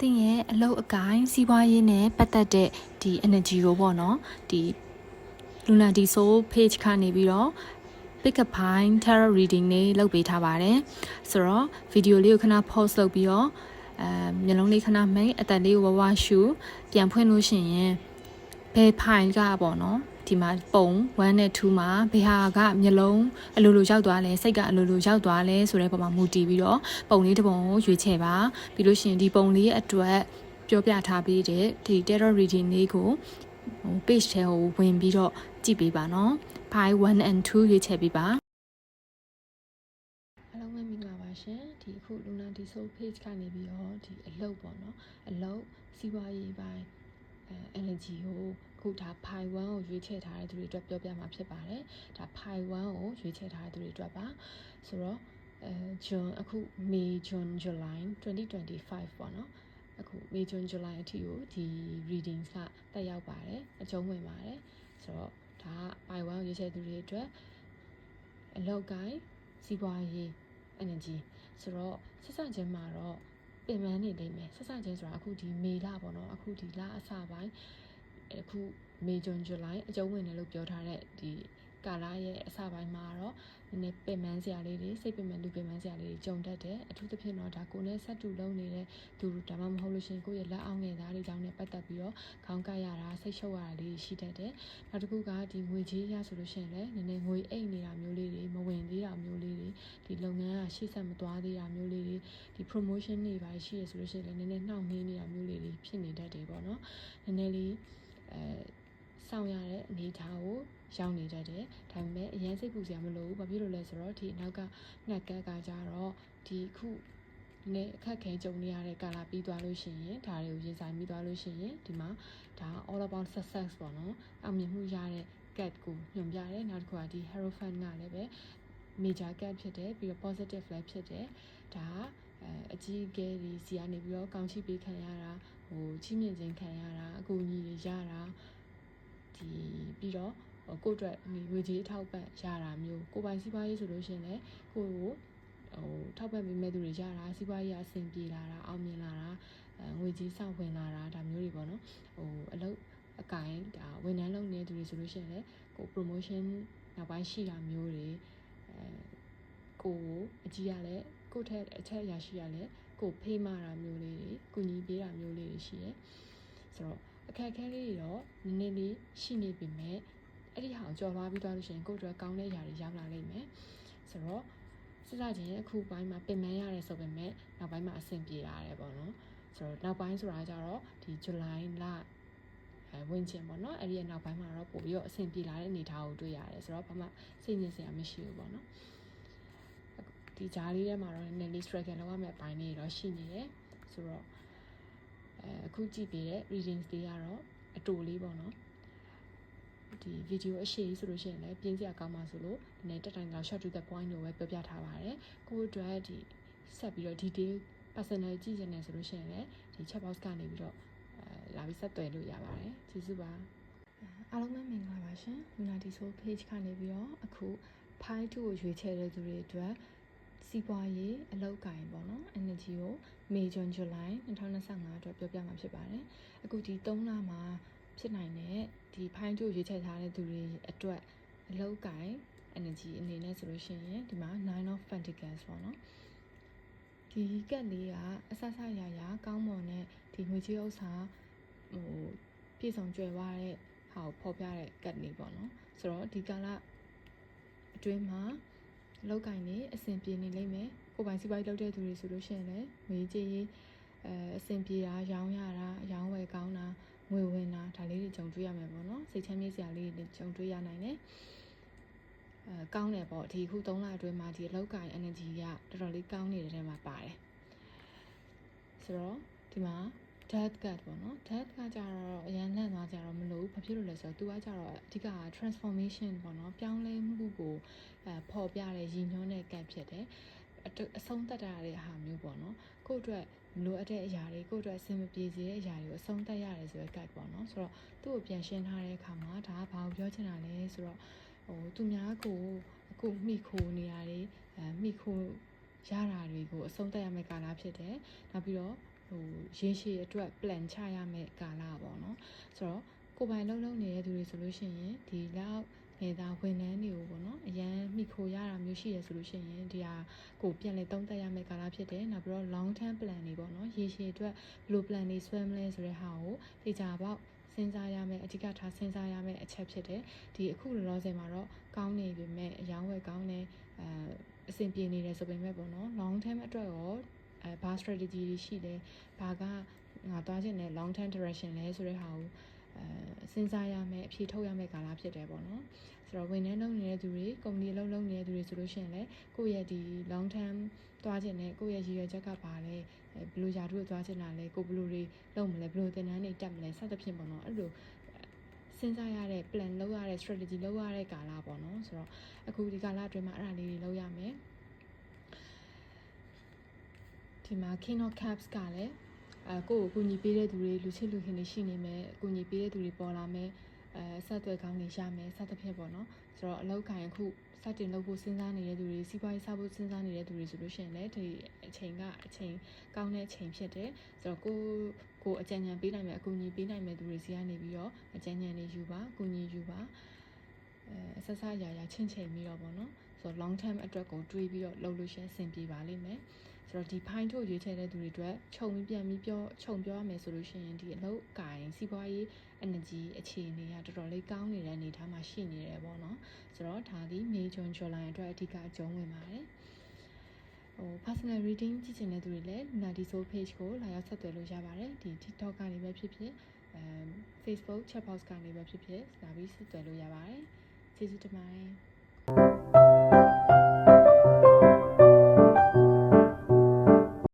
တင်းရဲ့အလုတ်အကိုင်းစီးပွားရေးနဲ့ပတ်သက်တဲ့ဒီ energy ကိုပေါ့နော်ဒီ Luna D Soul page ကနေပြီးတော့ pick up fine tarot reading တွေလုပ်ပေးထားပါတယ်ဆိုတော့ဗီဒီယိုလေးကိုခဏ pause လုပ်ပြီးတော့အဲမျက်လုံးလေးခဏမိတ်အသက်လေးကိုဝဝရှူပြန်ဖွင့်လို့ရှိရင်ဘယ် fine ကပေါ့နော် ဒီမှာပုံ1နဲ့2မှာဘယ်ဟာကမျက်လုံးအလိုလိုရောက်သွားလဲစိတ်ကအလိုလိုရောက်သွားလဲဆိုတဲ့ပုံမှာမူတည်ပြီးတော့ပုံလေးတစ်ပုံကိုရွေးချယ်ပါပြီးလို့ရှိရင်ဒီပုံလေးရဲ့အတွက်ပြောပြထားပေးတဲ့ဒီ tarot reading လေးကိုဟို page ထဲကိုဝင်ပြီးတော့ကြည့်ပေးပါနော် file 1 and 2ရွေးချယ်ပေးပါအားလုံးပဲမင်္ဂလာပါရှင်ဒီအခု Luna D Soul page ကနေပြီးတော့ဒီအလုပ်ပေါ့နော်အလုပ်စီးပွားရေးပိုင်းအဲ energy ကို အခုဒါ file 1ကိုရွေးချယ်ထားတဲ့သူတွေအတွက်ပြောပြမှာဖြစ်ပါတယ်ဒါ file 1ကိုရွေးချယ်ထားတဲ့သူတွေအတွက်ပါဆိုတော့အဲ June အခု May June July 2025ပေါ့နော်အခု May June July အထိကိုဒီ readings ကတက်ရောက်ပါတယ်အကျုံးဝင်ပါတယ်ဆိုတော့ဒါက file 1ကိုရွေးချယ်သူတွေအတွက်အလောက်ကိုင်းစီးပွားရေး energy ဆိုတော့ဆက်ဆံခြင်းမှာတော့ပင်ပန်းနေလိမ့်မယ်ဆက်ဆံခြင်းဆိုတာအခုဒီမေလပေါ့နော်အခုဒီလအစပိုင်း အခုမေဂျွန်ဇူလိုင်အကျုံးဝင်တယ်လို့ပြောထားတဲ့ဒီကာလရဲ့အစပိုင်းမှာတော့နည်းနည်းပင်ပန်းစရာလေးတွေစိတ်ပင်ပန်းလူပင်ပန်းစရာလေးတွေကြုံတတ်တယ်အထူးသဖြင့်တော့ဒါကိုယ်နဲ့ဆက်တူလုံးနေတဲ့သူဒါမှမဟုတ်လို့ရှိရင်ကိုယ့်ရဲ့လက်အောက်ငယ်သားတွေကြောင့်လည်းပတ်သက်ပြီးတော့ခေါင်းကပ်ရတာစိတ်ရှုပ်ရတာလေးရှိတတ်တယ်နောက်တစ်ခုကဒီငွေကြီးရဆိုလို့ရှိရင်လည်းနည်းနည်းငွေအိတ်နေတာမျိုးလေးတွေမဝင်သေးတာမျိုးလေးတွေဒီလုပ်ငန်းကရှေ့ဆက်မသွားသေးတာမျိုးလေးတွေဒီ promotion တွေပါရှိရဆိုလို့ရှိရင်လည်းနည်းနည်းနှောင့်နှေးနေတာမျိုးလေးတွေဖြစ်နေတတ်တယ်ပေါ့နော်နည်းနည်းလေး အဲစောင့်ရတဲ့အနေအထားကိုရောက်နေတတ်တယ်ဒါပေမဲ့အရင်စိတ်ပူစရာမလိုဘူးဘာဖြစ်လို့လဲဆိုတော့ဒီနောက်ကငှက်ကက်ကကြတော့ဒီခုနဲ့အခက်ခဲကြုံနေရတဲ့ကာလပြီးသွားလို့ရှိရင်ဒါတွေကိုရင်ဆိုင်ပြီးသွားလို့ရှိရင်ဒီမှာဒါ all about success ပေါ့နော်အောင်မြင်မှုရတဲ့ cat ကိုညွှန်ပြတယ်နောက်တစ်ခုကဒီ hierophant ကလည်းပဲ major cat ဖြစ်တယ်ပြီးတော့ positive လည်းဖြစ်တယ်ဒါကအဲအကြီးအကဲတွေစီကနေပြီးတော့ကောင်းချီးပေးခံရတာ ဟိုချီးမြှင့်ခြင်းခံရတာအကူအညီတွေရတာဒီပြီးတော့ဟိုကိုယ့်အတွက်ဒီငွေကြေးအထောက်ပံ့ရတာမျိုးကိုယ်ပိုင်စီးပွားရေးဆိုလို့ရှိရင်လည်းကိုယ့်ကိုဟိုထောက်ပံ့ပေးမဲ့သူတွေရတာစီးပွားရေးအဆင်ပြေလာတာအောင်မြင်လာတာအဲငွေကြေးစောင့်ဝင်လာတာဒါမျိုးတွေပေါ့နော်ဟိုအလုပ်အကင်ဒါဝန်ထမ်းလုပ်နေတဲ့သူတွေဆိုလို့ရှိရင်လည်းကို promotion နောက်ပိုင်းရှိတာမျိုးတွေအဲကိုကိုအကြီးရလဲကိုထက်အထက်အရာရှိရလဲ ကိုဖေးမတာမျိုးလေးတွေကုညီပေးတာမျိုးလေးတွေရှိတယ်ဆိုတော့အခက်အခဲလေးတွေတော့နည်းနည်းလေးရှိနေပြီမဲ့အဲ့ဒီဟာကိုကြော်လွားပြီးသွားလို့ရှိရင်ကိုယ့်အတွက်ကောင်းတဲ့ຢာတွေရောက်လာလိမ့်မယ်ဆိုတော့စစ်စားခြင်းအခုပိုင်းမှာပင်ပန်းရတယ်ဆိုပေမဲ့နောက်ပိုင်းမှာအဆင်ပြေလာတယ်ပေါ့နော်ဆိုတော့နောက်ပိုင်းဆိုတာကြတော့ဒီဇူလိုင်လအဲဝင်ကျင်ပေါ့နော်အဲ့ဒီရဲ့နောက်ပိုင်းမှာတော့ပို့ပြီးတော့အဆင်ပြေလာတဲ့အနေအထားကိုတွေ့ရတယ်ဆိုတော့ဘာမှစိတ်ညစ်စရာမရှိဘူးပေါ့နော် ဒီဂျားလေးထဲမှာတော့နည်းနည်း struggle လောက်ရမယ့်အပိုင်းတွေတော့ရှိနေတယ်ဆိုတော့အဲအခုကြည့်ပေးတဲ့ readings တွေကတော့အတူလေးပေါ့နော်ဒီ video အရှိဆိုလို့ရှိရင်လည်းပြင်းစရာကောင်းပါဆိုလို့ဒီနေ့တက်တိုင်းက short to the point လို့ပဲပြောပြထားပါတယ်ကိုယ့်အတွက်ဒီဆက်ပြီးတော့ detail personal ကြည့်နေတယ်ဆိုလို့ရှိရင်လည်းဒီ chat box ကနေပြီးတော့အဲလာပြီးဆက်သွယ်လို့ရပါတယ်ကျေးဇူးပါအားလုံးပဲမင်္ဂလာပါရှင် Unity Soul page ကနေပြီးတော့အခု pi 2ကိုရွေးချယ်တဲ့သူတွေအတွက် စီးပွားရေးအလောက်ကိုင်ပေါ့နော် energy ကို May June July 2025အတွက်ပြောပြမှာဖြစ်ပါတယ်အခုဒီ3လမှာဖြစ်နိုင်တဲ့ဒီ pi 2ကိုရွေးချယ်ထားတဲ့သူတွေအတွက်အလောက်ကိုင် energy အနေနဲ့ဆိုလို့ရှိရင်ဒီမှာ9 of pentacles ပေါ့နော်ဒီကက်လေးကအဆဆရရကောင်းမွန်တဲ့ဒီငွေကြေးဥစ္စာဟိုပြည့်စုံကြွယ်ဝတဲ့ဟာကိုဖော်ပြတဲ့ကက်လေးပေါ့နော်ဆိုတော့ဒီကာလအတွင်းမှာ လောက်ကင်နေအဆင်ပြေနေလိမ့်မယ်ကိုယ်ပိုင်စီးပွားရေးလုပ်တဲ့သူတွေဆိုလို့ရှိရင်လည်းငွေကြေးအဲအဆင်ပြေတာရောင်းရတာရောင်းဝယ်ကောင်းတာငွေဝင်တာဒါလေးတွေကြုံတွေ့ရမယ်ပေါ့နော်စိတ်ချမ်းမြေ့စရာလေးတွေကြုံတွေ့ရနိုင်တယ်အဲကောင်းတယ်ပေါ့ဒီခု3လအတွင်းမှာဒီလောက်ကင် energy ကတော်တော်လေးကောင်းနေတဲ့ထဲမှာပါတယ်ဆိုတော့ဒီမှာ death card ပေါ့နော် death card ကြတော့အရင်လန့်သွားကြတော့မလို့ဘာ ဖြစ်လို့လဲဆိုတော့သူကကြတော့အဓိက transformation ပေါ့နော်ပြောင်းလဲမှုကိုအဲပေါ်ပြတဲ့ရည်ညွှန်းတဲ့ card ဖြစ်တယ်အတအဆုံးသတ်ရတဲ့ဟာမျိုးပေါ့နော်ကိုယ့်အတွက်မလိုအပ်တဲ့အရာတွေကိုယ့်အတွက်အဆင်မပြေစေတဲ့အရာတွေကိုအဆုံးသတ်ရတယ်ဆိုတဲ့ guide ပေါ့နော်ဆိုတော့သူ့ကိုပြန်ရှင်းထားတဲ့အခါမှာဒါကဘာကိုပြောချင်တာလဲဆိုတော့ဟိုသူများကိုအခုမိခိုနေရတယ်အဲမိခိုရတာတွေကိုအဆုံးသတ်ရမယ့်ကာလဖြစ်တယ်နောက်ပြီးတော့ဟဟိုရေရှည်အတွက် plan ချရမယ့်ကာလပေါ့နော်ဆိုတော့ ကိုယ်ပိုင်လုံးလုံးနေတဲ့သူတွေဆိုလို့ရှိရင်ဒီလောက်နေသားဝန်ထမ်းတွေကိုပေါ့နော်အရန်မိခိုရတာမျိုးရှိရဆိုလို့ရှိရင်ဒီဟာကိုပြန်လေသုံးသပ်ရမယ့်ကာလဖြစ်တယ်နောက်ပြီးတော့ long term plan တွေပေါ့နော်ရေရှည်အတွက်ဘယ်လို plan တွေဆွဲမလဲဆိုတဲ့ဟာကိုသိကြပါစဉ်းစားရမယ်အဓိကထားစဉ်းစားရမယ်အချက်ဖြစ်တယ်ဒီအခုလောလောဆယ်မှာတော့ကောင်းနေပြီမဲ့အယောင်းဝယ်ကောင်းနေအဲအဆင်ပြေနေတယ်ဆိုပေမဲ့ပေါ့နော် long term အတွက်ရောအဲဘာ strategy တွေရှိလဲဘာကငါသွားခြင်းနဲ့ long term direction လဲဆိုတဲ့ဟာကို အဲစဉ်းစားရမယ်အဖြေထုတ်ရမယ်ကာလဖြစ်တယ်ပေါ့နော်ဆိုတော့ဝန်ထမ်းလုပ်နေတဲ့သူတွေကုမ္ပဏီအလုပ်လုပ်နေတဲ့သူတွေဆိုလို့ရှိရင်လည်းကိုယ့်ရဲ့ဒီ long term သွားခြင်းနဲ့ကိုယ့်ရဲ့ရည်ရွယ်ချက်ကပါလဲအဲဘယ်လိုယာတို့သွားခြင်းတာလဲကိုဘယ်လိုတွေလုပ်မလဲဘယ်လိုသင်တန်းတွေတက်မလဲစသဖြင့်ပေါ့နော်အဲ့လိုစဉ်းစားရတဲ့ plan လုပ်ရတဲ့ strategy လုပ်ရတဲ့ကာလပေါ့နော်ဆိုတော့အခုဒီကာလအတွင်းမှာအဲ့ဒါလေးတွေလုပ်ရမယ်ဒီမှာ King of Cups ကလည်း အဲကိုယ့်ကိုအကူညီပေးတဲ့သူတွေလူချစ်လူခင်တွေရှိနေမယ်အကူညီပေးတဲ့သူတွေပေါ်လာမယ်အဲဆက်သွယ်ကောင်းနေရမယ်စသဖြင့်ပေါ့နော်ဆိုတော့အလောက်ကိုင်အခုစတင်လုပ်ဖို့စဉ်းစားနေတဲ့သူတွေစီးပွားရေးစဖို့စဉ်းစားနေတဲ့သူတွေဆိုလို့ရှိရင်လည်းဒီအချိန်ကအချိန်ကောင်းတဲ့အချိန်ဖြစ်တယ်ဆိုတော့ကိုကိုအကြံဉာဏ်ပေးနိုင်မယ်အကူအညီပေးနိုင်မယ်သူတွေစီကနေပြီးတော့အကြံဉာဏ်တွေယူပါအကူအညီယူပါအဲဆက်ဆက်ရရချင်းချိန်ပြီးတော့ပေါ့နော်ဆိုတော့ long term အတွက်ကိုတွေးပြီးတော့လုပ်လို့ရှိရင်အဆင်ပြေပါလိမ့်မယ် ဆိုတော့ဒီ pine ထုတ်ရွေးချယ်တဲ့သူတွေအတွက်ခြုံပြီးပြန်ပြီးပြောခြုံပြောရမယ်ဆိုလို့ရှိရင်ဒီအလုပ်ကိုင်စီးပွားရေး energy အခြေအနေကတော်တော်လေးကောင်းနေတဲ့အနေအထားမှာရှိနေတယ်ပေါ့နော်ဆိုတော့ဒါဒီ May June July အတွက်အဓိကအကျုံးဝင်ပါတယ်ဟို personal reading ကြည့်ချင်တဲ့သူတွေလည်း Luna Diso page ကိုလာရောက်ဆက်သွယ်လို့ရပါတယ်ဒီ TikTok ကနေပဲဖြစ်ဖြစ်အဲ Facebook chat box ကနေပဲဖြစ်ဖြစ်လာပြီးဆက်သွယ်လို့ရပါတယ်ကျေးဇူးတင်ပါတယ်